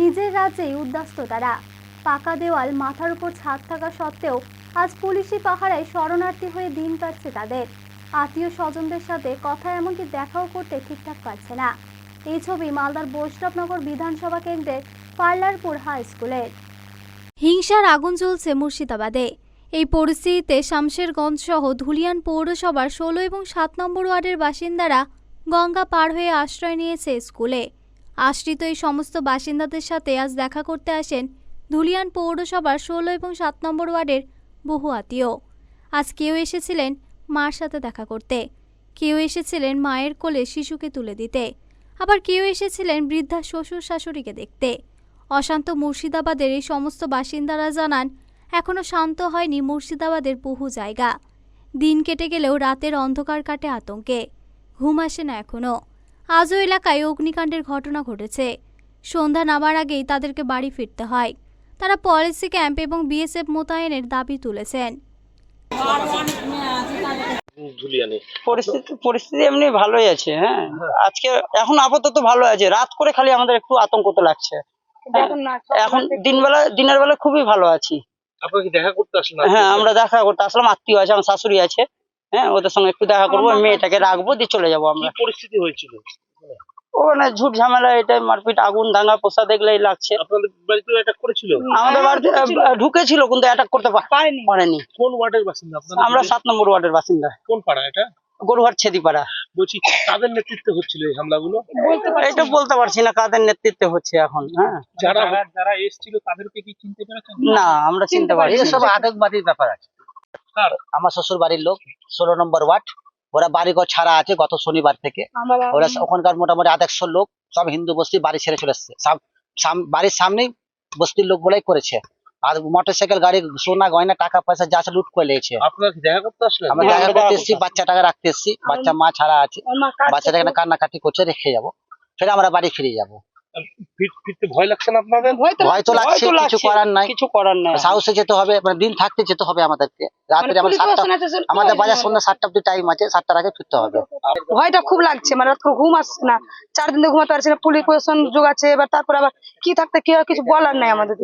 নিজের রাজ্যেই উদ্বাস্ত তারা। পাকা দেওয়াল মাথার উপর ছাদ থাকা সত্ত্বেও আজ পুলিশি পাহারায় শরণার্থী হয়ে দিন কাটছে তাদের। আত্মীয় স্বজনদের সাথে কথা এমনকি দেখাও করতে ঠিকঠাক পাচ্ছে না। এই ছবি মালদার বৈষ্ণবনগর বিধানসভা কেন্দ্রের পার্লারপুর হাই স্কুলের হিংসার আগুন জ্বলছে মুর্শিদাবাদে। এই পরিস্থিতিতে শামশেরগঞ্জ সহ ধুলিয়ান পৌরসভার ষোলো এবং সাত নম্বর ওয়ার্ডের বাসিন্দারা গঙ্গা পার হয়ে আশ্রয় নিয়েছে স্কুলে। আশ্রিত এই সমস্ত বাসিন্দাদের সাথে আজ দেখা করতে আসেন ধুলিয়ান পৌরসভার ষোলো এবং সাত নম্বর ওয়ার্ডের বহু আত্মীয়। আজ কেউ এসেছিলেন মার সাথে দেখা করতে। কেউ এসেছিলেন মায়ের কোলে শিশুকে তুলে দিতে। আবার কেউ এসেছিলেন বৃদ্ধা শ্বশুর শাশুড়িকে দেখতে। অশান্ত মুর্শিদাবাদের এই সমস্ত বাসিন্দারা জানান এখনও শান্ত হয়নি মুর্শিদাবাদের বহু জায়গা। দিন কেটে গেলেও রাতের অন্ধকার কাটে আতঙ্কে। ঘুম আসে না এখনও আজও এলাকায় অগ্নিকাণ্ডের ঘটনা ঘটেছে। সন্ধ্যা নামার আগেই তাদেরকে বাড়ি ফিরতে হয়। তারা পলিসি ক্যাম্প এবং বিএসএফ মোতায়েনের দাবি তুলেছেন। পরিস্থিতি পরিস্থিতি এমনি ভালোই আছে হ্যাঁ। আজকে এখন আপাতত ভালো আছে। রাত করে খালি আমাদের একটু আতঙ্ক তো লাগছে। হ্যাঁ, এখন দিনবেলা দিনের বেলা খুবই ভালো আছি। আপনাকে দেখা করতে আসলেন? হ্যাঁ আমরা দেখা করতে আসলাম আত্মীয় আছে আমার শাশুড়ি আছে। হ্যাঁ ওদের সঙ্গে একটু দেখা করব মেয়েটাকে রাখব দিয়ে চলে যাব আমরা। পরিস্থিতি হয়েছিল? ওখানে ঝুট ঝামেলা এটা মারপিট আগুন দাঙ্গা পোষা দেখলেই লাগছে। আপনাদের বাড়িতে অ্যাটাক করেছিল? আমাদের বাড়িতে ঢুকেছিল। কিন্তু অ্যাটাক করতে পা- পারেনি। কোন ওয়ার্ডের বাসিন্দা আমরা সাত নম্বর ওয়ার্ডের বাসিন্দা। কোন পাড়া এটা? গরুহাট ছেদিপাড়া। বলছি কাদের নেতৃত্বে হচ্ছিল এই হামলাগুলো? এটা বলতে পারছি না কাদের নেতৃত্বে হচ্ছে এখন হ্যাঁ। যারা যারা এসেছিল তাদেরকে কি চিনতে পেরেছেন? না আমরা চিনতে পারছি না। এসব আতঙ্কবাদীর ব্যাপার আছে? আমার শ্বশুর বাড়ির লোক ষোলো নম্বর ওয়ার্ড। ওরা বাড়িঘর ছাড়া আছে গত শনিবার থেকে। ওরা ওখানকার মোটামুটি আধ একশো লোক সব হিন্দু বস্তি বাড়ি ছেড়ে চলে এসছে। বাড়ির সামনেই বস্তির লোকগুলাই করেছে। আর মোটর সাইকেল গাড়ি সোনা গয়না টাকা পয়সা যা আছে লুট করে দেখা করতে আসলেন? আমরা হ্যাঁ, জায়গা করতে দেখা এসেছি করতে বাচ্চাটাকে রাখতে এসেছি বাচ্চা মা ছাড়া আছে। বাচ্চাটা এখানে কান্নাকাটি করছে রেখে যাব। ফের আমরা বাড়ি ফিরে যাব। ফিরতে ভয় লাগছে না আপনাদের? ভয় তো লাগছে কিছু করার নাই। কিছু করার নাই। সাহসে যেতে হবে মানে দিন থাকতে যেতে হবে আমাদেরকে। রাত্রে আমরা সাতটা আমাদের বাজার সন্ধ্যা সাতটা অব্দি টাইম আছে সাতটার আগে ফিরতে হবে। ভয়টা খুব লাগছে মানে রাত ঘুম আসছে না চার দিন ঘুমাতে পারছি না পুলিশ প্রশাসন যোগাচ্ছে এবার তারপর আবার কি থাকতে কি হয় কিছু বলার নাই আমাদের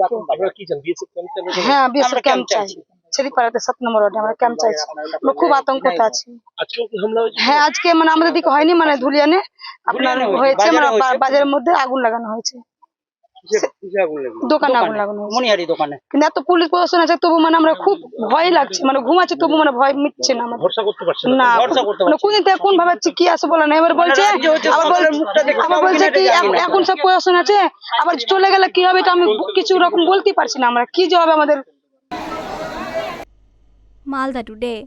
হ্যাঁ বিএসএফ ক্যাম্প চাই। সাত নম্বর ওয়ার্ডে আমরা ক্যাম্প চাইছি। আমরা খুব আতঙ্কতে আছি। হ্যাঁ আজকে মানে আমাদের দিকে হয়নি মানে ধুলিয়ানে আপনার হয়েছে মানে হয়েছে। বাজারের মধ্যে আগুন লাগানো হয়েছে? দোকানে আগুন লাগানো মনিহারি দোকানে? কিন্তু এত পুলিশ প্রশাসন আছে তবু মানে আমরা খুব ভয় লাগছে মানে ঘুমাচ্ছে তবু মানে ভয় মিটছে না আমাদের। ভরসা করতে পারছেন না মানে কোন কোন ভাবে কি আছে বলে না এবার বলছে আবার বলছে আবার বলছে কি এখন- সব প্রশাসন আছে আবার চলে গেলে কি হবে এটা আমি কিছু রকম বলতে পারছি না আমরা। কি যে হবে আমাদের मालदा टुडे।